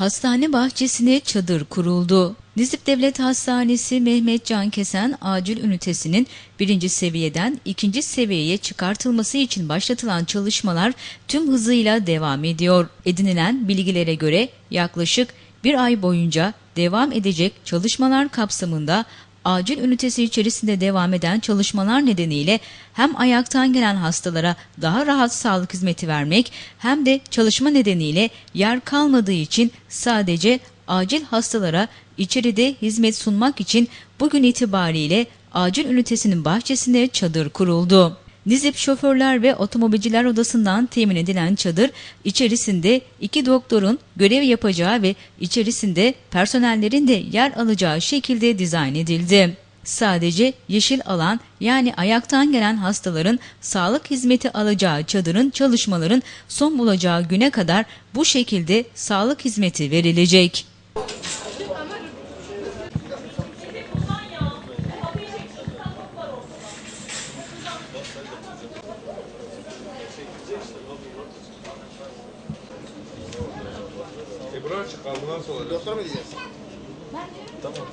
Hastane bahçesine çadır kuruldu. Nizip Devlet Hastanesi Mehmet Can Kesen acil ünitesinin birinci seviyeden ikinci seviyeye çıkartılması için başlatılan çalışmalar tüm hızıyla devam ediyor. Edinilen bilgilere göre yaklaşık bir ay boyunca devam edecek çalışmalar kapsamında acil ünitesi içerisinde devam eden çalışmalar nedeniyle hem ayaktan gelen hastalara daha rahat sağlık hizmeti vermek hem de çalışma nedeniyle yer kalmadığı için sadece acil hastalara içeride hizmet sunmak için bugün itibariyle acil ünitesinin bahçesinde çadır kuruldu. Nizip Şoförler ve Otomobilciler Odası'ndan temin edilen çadır içerisinde iki doktorun görev yapacağı ve içerisinde personellerin de yer alacağı şekilde dizayn edildi. Sadece yeşil alan yani ayaktan gelen hastaların sağlık hizmeti alacağı çadırın çalışmaların son bulacağı güne kadar bu şekilde sağlık hizmeti verilecek. E bura açık kaldı nasıl olacak? Doktora mı gideceğiz? Tamam.